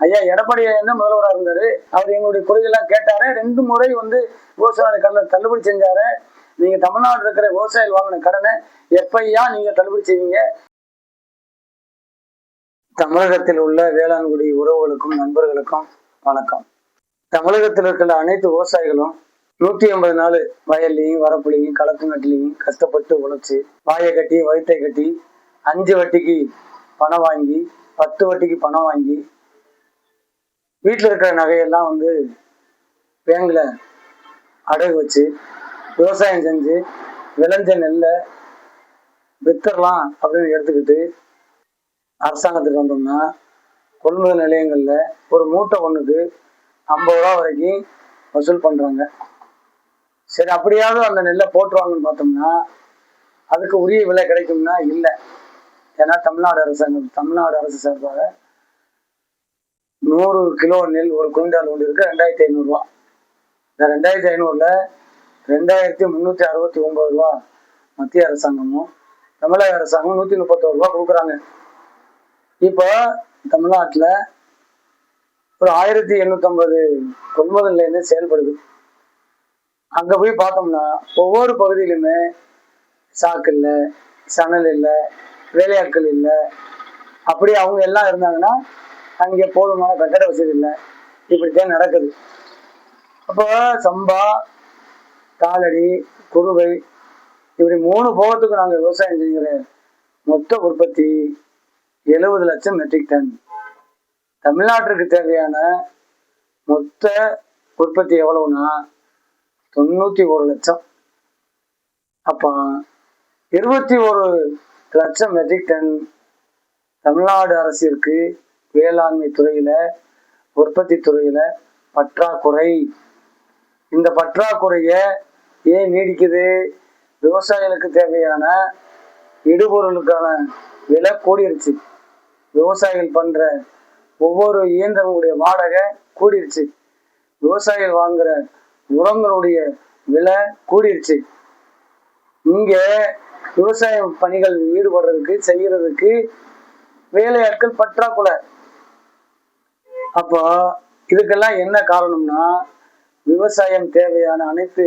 ஐயா எடப்பாடி என்ன முதல்வராக இருந்தாரு? அவர் எங்களுடைய குறைகள்லாம் கேட்டாரு. ரெண்டு முறை வந்து விவசாய கடனை தள்ளுபடி செஞ்சாரு. நீங்க தமிழ்நாடு இருக்கிற விவசாயிகள் வாங்கின கடனை எப்பையா நீங்க தள்ளுபடி செய்வீங்க? தமிழகத்தில் உள்ள வேளாண்குடி உறவுகளுக்கும் நண்பர்களுக்கும் வணக்கம். தமிழகத்தில் இருக்கிற அனைத்து விவசாயிகளும் நூத்தி ஐம்பது நாள் வயல்லையும் வரப்புலையும் களத்துங்கட்டிலையும் கஷ்டப்பட்டு உழைச்சு வாயை கட்டி வயிற்றை கட்டி அஞ்சு வட்டிக்கு பணம் வாங்கி பத்து வட்டிக்கு பணம் வாங்கி வீட்டில் இருக்கிற நகையெல்லாம் வந்து பேங்கில் அடகு வச்சு விவசாயம் செஞ்சு விளைஞ்ச நெல்லை வித்தரலாம் அப்படின்னு எடுத்துக்கிட்டு அரசாங்கத்துக்கு வந்தோம்னா கொள்முதல் நிலையங்களில் ஒரு மூட்டை ஒன்றுக்கு ஐம்பது ரூபா வரைக்கும் வசூல் பண்ணுறாங்க சரி அப்படியாவது அந்த நெல்லை போட்டுருவாங்கன்னு பார்த்தோம்னா அதுக்கு உரிய விலை கிடைக்கும்னா இல்லை. ஏன்னா தமிழ்நாடு அரசாங்கம் தமிழ்நாடு அரசு சார்பாக நூறு கிலோ நெல் ஒரு குவிண்டால் ஒன்று இருக்கு ரெண்டாயிரத்தி ஐநூறுரூவா இந்த ரெண்டாயிரத்தி ஐநூறுல ரெண்டாயிரத்தி முந்நூற்றி அறுபத்தி ஒம்பது ரூபா மத்திய அரசாங்கமும் தமிழக அரசாங்கம் நூற்றி முப்பத்தோரு ரூபா கொடுக்குறாங்க. இப்போ தமிழ்நாட்டில் ஒரு ஆயிரத்தி எண்ணூற்றம்பது கொள்முதல் நிலையம் செயல்படுது. அங்கே போய் பார்த்தோம்னா ஒவ்வொரு பகுதியிலுமே சாக்கு இல்லை சணல் இல்லை வேலையாட்கள் இல்லை. அப்படி அவங்க எல்லாம் இருந்தாங்கன்னா அங்கே போதுமான கட்டட வசதி இல்லை. இப்படித்தான் நடக்குது. அப்போ சம்பா காலடி குருவை இப்படி மூணு போகத்துக்கு நாங்கள் விவசாயம் செய்கிற மொத்த உற்பத்தி எழுபது லட்சம் மெட்ரிக் டன். தமிழ்நாட்டிற்கு தேவையான மொத்த உற்பத்தி எவ்வளவுனா தொண்ணூற்றி ஒரு லட்சம். அப்போ இருபத்தி ஒரு லட்சம் மெட்ரிக் டன் தமிழ்நாடு அரசிற்கு வேளாண்மை துறையில உற்பத்தி துறையில பற்றாக்குறை. இந்த பற்றாக்குறைய ஏன் நீடிக்குது? விவசாயிகளுக்கு தேவையான இடுபொருளுக்கான விலை கூடிருச்சு. விவசாயிகள் பண்ற ஒவ்வொரு இயந்திரங்களுடைய வாடகை கூடிருச்சு. விவசாயிகள் வாங்குற உரங்களுடைய விலை கூடிருச்சு. இங்க விவசாய பணிகள் ஈடுபடுறதுக்கு செய்யறதுக்கு வேலையாட்கள் பற்றாக்குறை. அப்போ இதுக்கெல்லாம் என்ன காரணம்னா விவசாயம் தேவையான அனைத்து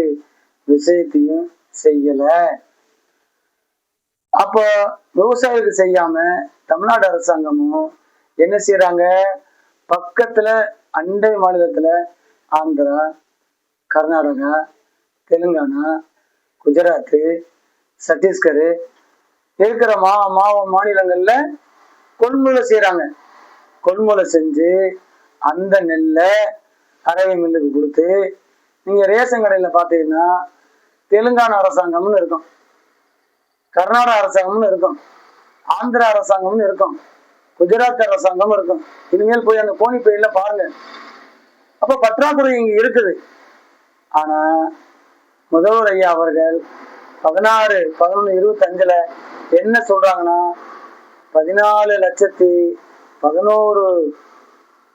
விஷயத்தையும் செய்யல. அப்போ விவசாயத்துக்கு செய்யாம தமிழ்நாடு அரசாங்கமும் என்ன செய்யறாங்க பக்கத்துல அண்டை மாநிலத்துல ஆந்திரா கர்நாடகா தெலுங்கானா குஜராத்து சத்தீஸ்கர் இருக்கிற மா மா மாநிலங்கள்ல கொள்முதல் செய்யறாங்க கொள்முதல் செஞ்சு அந்த நெல்லை அரவை மில்லுக்கு கொடுத்து நீங்க ரேஷன் கடையில பாத்தீங்கன்னா தெலுங்கானா அரசாங்கம்னு இருக்கும். கர்நாடக அரசாங்கம்னு இருக்கும். ஆந்திரா அரசாங்கம்னு இருக்கும். குஜராத் அரசாங்கம் இருக்கும். இனிமேல் போய் அந்த கோணி பயிரில் பாருங்க. அப்ப பற்றாக்குறை இங்க இருக்குது. ஆனா முதல்வர் ஐயா அவர்கள் பதினாறு பதினொன்று இருபத்தஞ்சுல என்ன சொல்றாங்கன்னா பதினாலு லட்சத்தி பதினோரு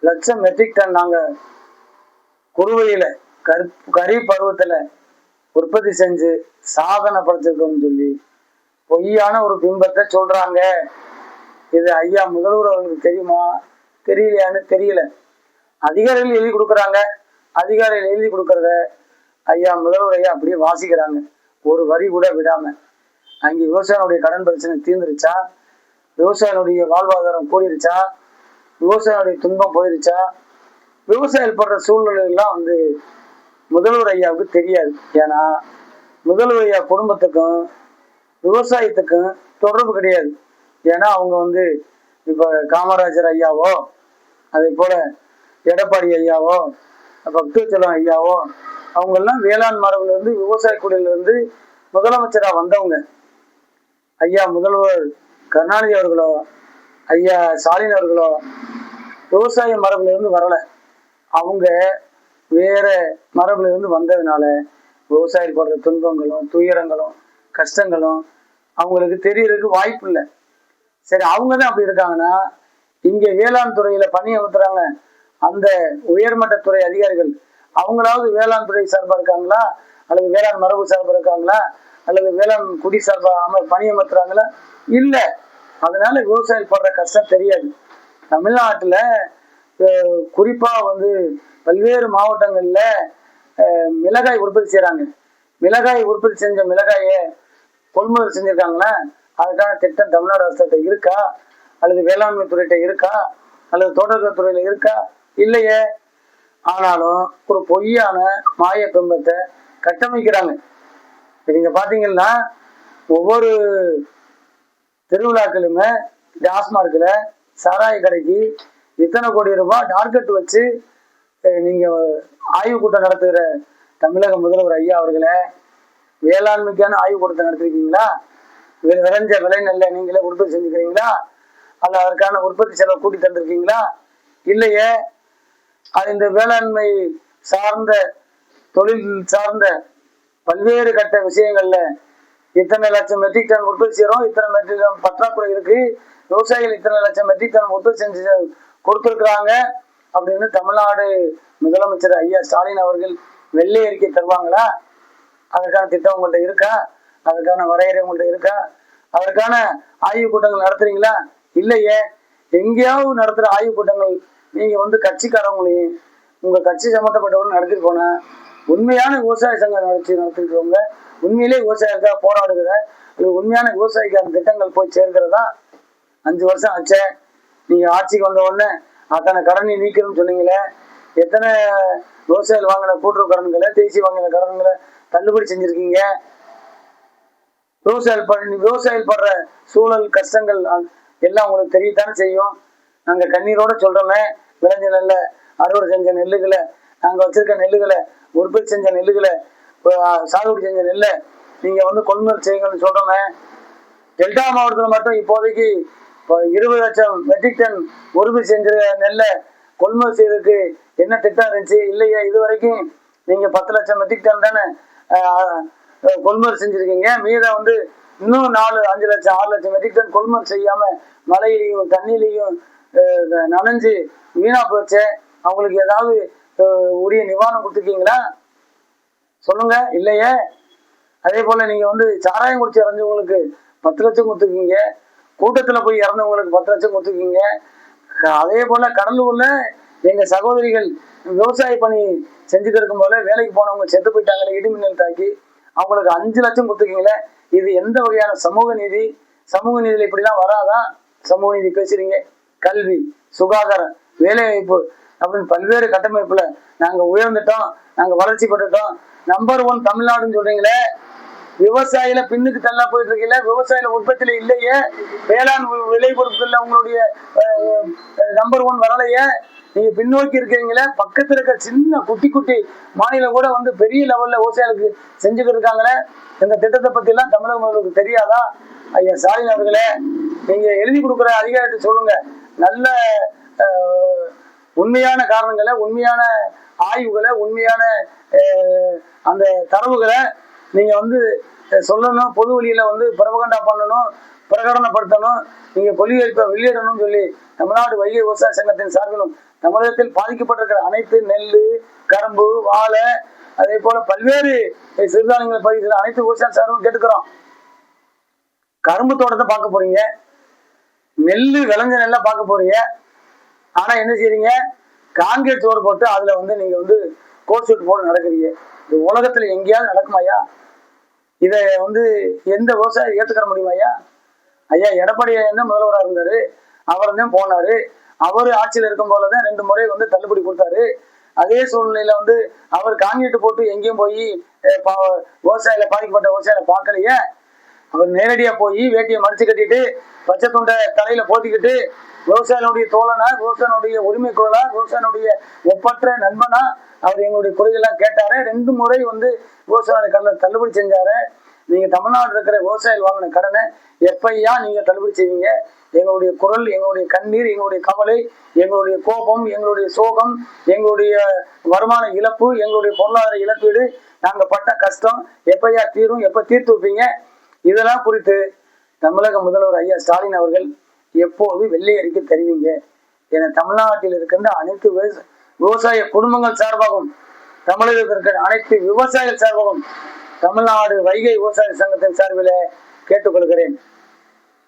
லட்சம் மெட்ரிக் டன் நாங்கள் குறுவையில் கரு கரி பருவத்தில் உற்பத்தி செஞ்சு சாதனை படுத்திருக்கோம்னு சொல்லி பொய்யான ஒரு பிம்பத்தை சொல்கிறாங்க இது ஐயா முதல்வர் அவர்களுக்கு தெரியுமா? தெரியலையான்னு தெரியல. அதிகாரிகள் எழுதி கொடுக்குறாங்க. அதிகாரிகள் எழுதி கொடுக்குறத ஐயா முதல்வர் ஐயா அப்படியே வாசிக்கிறாங்க. ஒரு வரி கூட விடாமல் அங்கே விவசாயினுடைய கடன் பிரச்சனை தீர்ந்துருச்சா? விவசாயினுடைய வாழ்வாதாரம் கூடிருச்சா? விவசாயினுடைய துன்பம் போயிருச்சா? விவசாயிகள் படுற சூழ்நிலையெல்லாம் வந்து முதல்வர் ஐயாவுக்கு தெரியாது. ஏன்னா முதல்வர் ஐயா குடும்பத்துக்கும் விவசாயத்துக்கும் தொடர்பு கிடையாது. ஏன்னா அவங்க வந்து இப்போ காமராஜர் ஐயாவோ அதே போல எடப்பாடி ஐயாவோ பக்தவச்சலம் ஐயாவோ அவங்கெல்லாம் வேளாண் மரபுலேருந்து விவசாய குடியிலேருந்து முதலமைச்சராக வந்தவங்க. ஐயா முதல்வர் கருணாநிதி அவர்களோ ஐயா ஸ்டாலின் அவர்களோ விவசாய மரபுல இருந்து வரல. அவங்க வேற மரபுல இருந்து வந்ததுனால விவசாயிகள் படுற துன்பங்களும் துயரங்களும் கஷ்டங்களும் அவங்களுக்கு தெரியறதுக்கு வாய்ப்பு இல்லை. சரி அவங்க தான் அப்படி இருக்காங்கன்னா இங்க வேளாண் துறையில பணி அமர்த்துறாங்க. அந்த உயர்மட்ட துறை அதிகாரிகள் அவங்களாவது வேளாண் துறை சார்பா இருக்காங்களா? அல்லது வேளாண் மரபு சார்பா இருக்காங்களா? அல்லது வேளாண் குடி சார்பா அம பணி அமர்த்துறாங்களா? இல்ல. அதனால விவசாயிகள் படுற கஷ்டம் தெரியாது. தமிழ்நாட்டில் குறிப்பாக வந்து பல்வேறு மாவட்டங்களில் மிளகாய் உற்பத்தி செய்கிறாங்க மிளகாய் உற்பத்தி செஞ்ச மிளகாயை கொள்முதல் செஞ்சுருக்காங்கன்னா அதுக்கான திட்டம் தமிழ்நாடு அரசுகிட்ட இருக்கா? அல்லது வேளாண்மை துறையிட்ட இருக்கா? அல்லது தோட்டக்கலை இருக்கா? இல்லையே. ஆனாலும் ஒரு பொய்யான மாய பிம்பத்தை கட்டமைக்கிறாங்க நீங்கள் பார்த்தீங்கன்னா ஒவ்வொரு திருவிழாக்களுமே டாஸ்மார்க்கில் சாராய கடைக்கு இத்தனை கோடி ரூபாய் டார்கெட் வச்சு நீங்கள் நீங்க ஆய்வு கூட்டம் நடத்துகிற தமிழக முதல்வர் ஐயா அவர்களே வேளாண்மைக்கான ஆய்வு கூட்டத்தை நடத்திருக்கீங்களா? விளைஞ்ச விலை நெல்லை நீங்களே உற்பத்தி செஞ்சுக்கிறீங்களா? அல்ல அதற்கான உற்பத்தி செலவு கூட்டி தந்திருக்கீங்களா? இல்லையே அது இந்த வேளாண்மை சார்ந்த தொழில் சார்ந்த பல்வேறு கட்ட விஷயங்கள்ல இத்தனை லட்சம் மெட்ரிக் டன் உற்பத்தி செய்யறோம் இத்தனை மெட்ரிக் டன் பற்றாக்குறை இருக்கு. விவசாயிகள் இத்தனை லட்சம் மெட்ரிக் டன் உற்பத்தி செஞ்சு கொடுத்துருக்குறாங்க அப்படின்னு தமிழ்நாடு முதலமைச்சர் ஐயா ஸ்டாலின் அவர்கள் வெள்ளை அறிக்கை தருவாங்களா? அதற்கான திட்டம் உங்கள்கிட்ட இருக்கா? அதற்கான வரையறை உங்கள்கிட்ட இருக்கா? அதற்கான ஆய்வு கூட்டங்கள் நடத்துறீங்களா? இல்லையே. எங்கேயாவது நடத்துகிற ஆய்வு கூட்டங்கள். நீங்கள் வந்து கட்சிக்காரவங்களையும் உங்கள் கட்சி சம்மந்தப்பட்டவங்க நடத்திட்டு போனா உண்மையான விவசாய சங்கம் நடத்தி நடத்திருக்கிறவங்க உண்மையிலே விவசாயிகளுக்காக போராடுகிற இது உண்மையான விவசாயிக்கான திட்டங்கள் போய் சேர்க்கிறதா? அஞ்சு வருஷம் ஆச்சே. நீங்க ஆட்சிக்கு வந்த உடனே அத்தனை கடனை நீக்கணும்னு சொன்னீங்களே. எத்தனை விவசாயிகள் வாங்கின கூட்டுறவு கடன்களை தேசிய வாங்கின கடன்களை தள்ளுபடி செஞ்சிருக்கீங்க? விவசாயிகள் ப விவசாயிகள் படுற சூழல் கஷ்டங்கள் எல்லாம் உங்களுக்கு தெரியத்தானே செய்யும். நாங்க கண்ணீரோட சொல்றோமே விளைஞ்ச நெல்லை அறுவடை செஞ்ச நெல்லுகளை நாங்க வச்சிருக்க நெல்லுகளை உற்பத்தி செஞ்ச நெல்லுகளை சாகுபடி செஞ்ச நெல்லை நீங்க வந்து கொள்முதல் செய்யுங்கன்னு சொல்றோமே. டெல்டா மாவட்டத்தில் மட்டும் இப்போதைக்கு இப்போ இருபது லட்சம் மெட்ரிக் டன் உறுதி செஞ்ச நெல்லை கொள்முதல் செய்யறதுக்கு என்ன திட்டம் இருந்துச்சு இல்லையா? இது வரைக்கும் நீங்க பத்து லட்சம் மெட்ரிக் டன் தானே கொள்முதல் செஞ்சிருக்கீங்க. மீதம் வந்து இன்னும் நாலு அஞ்சு லட்சம் ஆறு லட்சம் மெட்ரிக் டன் கொள்முதல் செய்யாம மழையிலையும் தண்ணியிலையும் நனைஞ்சு வீணா போச்சு. அவங்களுக்கு ஏதாவது உரிய நிவாரணம் கொடுத்துருக்கீங்களா? சொல்லுங்க. இல்லையே? அதே போல நீங்க வந்து சாராயம் குடிச்சு இறந்தவங்களுக்கு பத்து லட்சம் கொடுத்துருக்கீங்க. கூட்டத்துல போய் இறந்தவங்களுக்கு பத்து லட்சம் கொடுத்துருக்கீங்க. க- அதே போல கடலூர்ல எங்க சகோதரிகள் விவசாய பணி செஞ்சுட்டு இருக்கும் போல வேலைக்கு போனவங்க செத்து போயிட்டாங்களே இடிமின்னல் தாக்கி. அவங்களுக்கு அஞ்சு லட்சம் கொடுத்துருக்கீங்களே. இது எந்த வகையான சமூக நீதி? சமூக நீதியில இப்படிலாம் வராதான் சமூக நீதி பேசுறீங்க. கல்வி சுகாதாரம். வேலைவாய்ப்பு அப்படின்னு பல்வேறு கட்டமைப்புல நாங்க உயர்ந்துட்டோம் நாங்க வளர்ச்சி பெற்றுட்டோம். நம்பர் ஒன் தமிழ்நாடுன்னு சொல்றீங்களே விவசாயில பின்னுக்கு தள்ளா போயிட்டு இருக்கீங்க விவசாயில உற்பத்தியில இல்லையே வேளாண் விளை பொருட்கள்ல உங்களுடைய நம்பர் ஒன் வரலையே நீங்க பின்னோக்கி இருக்கிறீங்களே பக்கத்துல இருக்க சின்ன குட்டி குட்டி மாநிலம் கூட வந்து பெரிய லெவல்ல விவசாயிகளுக்கு செஞ்சுக்கிட்டு இருக்காங்களே இந்த திட்டத்தை பத்தி எல்லாம் தமிழக முதல்வருக்கு தெரியாதா? ஐயா ஸ்டாலின் அவர்களே நீங்க எழுதி கொடுக்குற அதிகாரத்தை சொல்லுங்க. நல்ல உண்மையான காரணங்களை உண்மையான ஆய்வுகளை உண்மையான அந்த தரவுகளை நீங்க வந்து சொல்லணும் பொது வழியில வந்து பிரபகண்டா பண்ணணும் பிரகடனப்படுத்தணும் நீங்க கொள்கையளிப்பை வெளியிடணும்னு சொல்லி தமிழ்நாடு வைகை விவசாய சங்கத்தின் சார்பிலும் தமிழகத்தில் பாதிக்கப்பட்டிருக்கிற அனைத்து நெல் கரும்பு வாழை அதே போல பல்வேறு சிறுதானியங்களை பயிர் அனைத்து விவசாய சார்பிலும் கேட்டுக்கிறோம். கரும்பு தோட்டத்தை பார்க்க போறீங்க நெல்லு விளைஞ்ச நெல்லை பார்க்க போறீங்க ஆனா என்ன செய்றீங்க? கான்கிரீட் சோறு போட்டு அதுல வந்து நீங்க வந்து கோட் சூட் போட்டு நடக்கிறீங்க. இது உலகத்துல எங்கேயாவது நடக்குமாய்யா இதை வந்து எந்த விவசாயி ஏத்துக்கிற முடியுமாய்யா ஐயா? எடப்பாடி தான் முதல்வராக இருந்தாரு அவர் தான் போனாரு. அவர் ஆட்சியில் இருக்கும் போலதான் ரெண்டு முறை வந்து தள்ளுபடி கொடுத்தாரு. அதே சூழ்நிலையில வந்து அவர் காங்கிரீட் போட்டு எங்கேயும் போய் பா- விவசாயில பாதிக்கப்பட்ட விவசாயில பார்க்கலையே. அவர் நேரடியா போய் வேட்டியை மடிச்சு கட்டிட்டு பச்சை துண்டை தலையில போத்திக்கிட்டு விவசாயினுடைய தோழனா விவசாயினுடைய உரிமை குரலா விவசாயினுடைய ஒப்பற்ற நண்பனா அவர் எங்களுடைய குறைகள்லாம் கேட்டாரு. ரெண்டு முறை வந்து விவசாய கடனை தள்ளுபடி செஞ்சாரு. நீங்க தமிழ்நாடு இருக்கிற விவசாயிகள் வாங்கின கடனை எப்பையா நீங்க தள்ளுபடி செய்வீங்க. எங்களுடைய குரல் எங்களுடைய கண்ணீர் எங்களுடைய கவலை எங்களுடைய கோபம் எங்களுடைய சோகம் எங்களுடைய வருமான இழப்பு எங்களுடைய பொருளாதார இழப்பீடு நாங்க பட்ட கஷ்டம் எப்பையா தீரும் எப்ப தீர்த்து வைப்பீங்க? இதெல்லாம் குறித்து தமிழக முதல்வர் ஐயா ஸ்டாலின் அவர்கள் எப்போது வெள்ளை அறிக்கை தருவீங்க? என தமிழ்நாட்டில் இருக்கின்ற அனைத்து விவசாய குடும்பங்கள் சார்பாகவும் தமிழகத்தில் இருக்கிற அனைத்து விவசாயிகள் சார்பாகவும் தமிழ்நாடு வைகை விவசாய சங்கத்தின் சார்பில் கேட்டுக்கொள்கிறேன்.